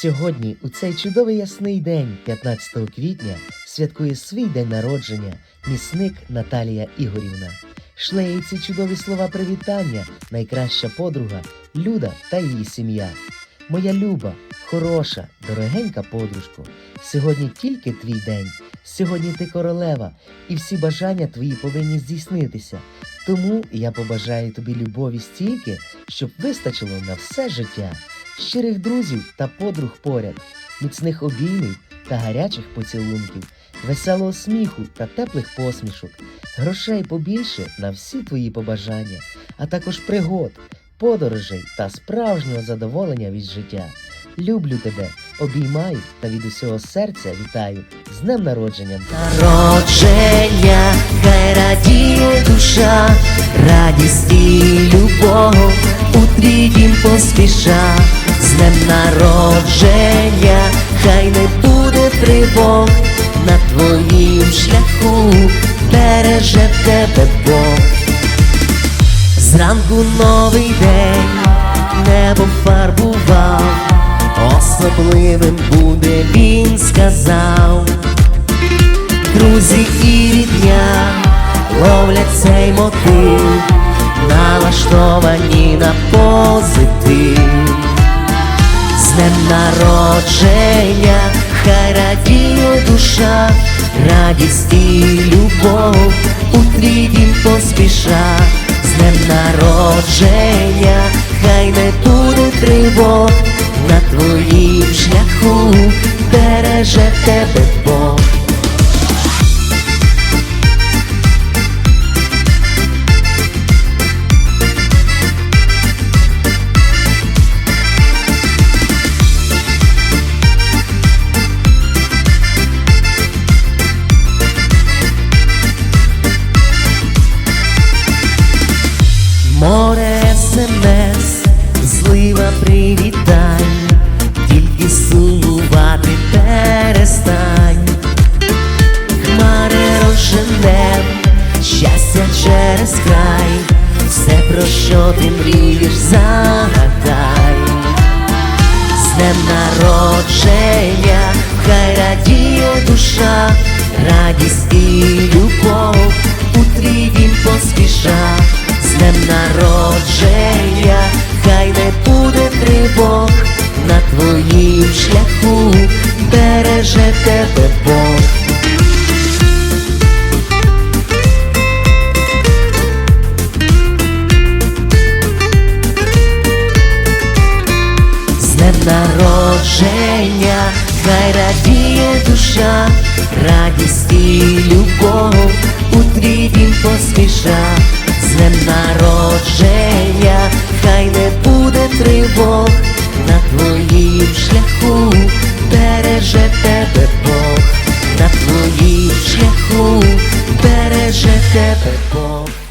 Сьогодні, у цей чудовий ясний день, 15 квітня, святкує свій день народження місник Наталія Ігорівна. Шле їй ці чудові слова привітання, найкраща подруга Люда та її сім'я. Моя люба, хороша, дорогенька подружко, сьогодні тільки твій день, сьогодні ти королева, і всі бажання твої повинні здійснитися. Тому я побажаю тобі любові стільки, щоб вистачило на все життя, щирих друзів та подруг поряд, міцних обіймів та гарячих поцілунків, веселого сміху та теплих посмішок, грошей побільше на всі твої побажання, а також пригод, подорожей та справжнього задоволення від життя. Люблю тебе, обіймаю та від усього серця вітаю з днем народження. Народження, хай радіє душа, радість і любов у твій дім поспіша, з днем народження, хай не буде тривог на твоїм шляху, береже тебе Бог. Зранку новий день, небо фарбував, особливим буде він сказав. Друзі і рідня ловлять цей мотив, налаштовані на позитив. Днем народження, хай радіє душа, радість і любов у твій дім поспіша. З днем народження, хай не буде тривог на твоїм шляху, береже тебе привітань, тільки сумувати перестань. Хмари розженем, щастя через край, все про що ти мрієш, загадай. З днем народження, хай радіє душа, радість і любов у твій поспіша. З народження, тривог на твоїм шляху, береже тебе Бог. З народження, хай радіє душа, радість тебе Бог.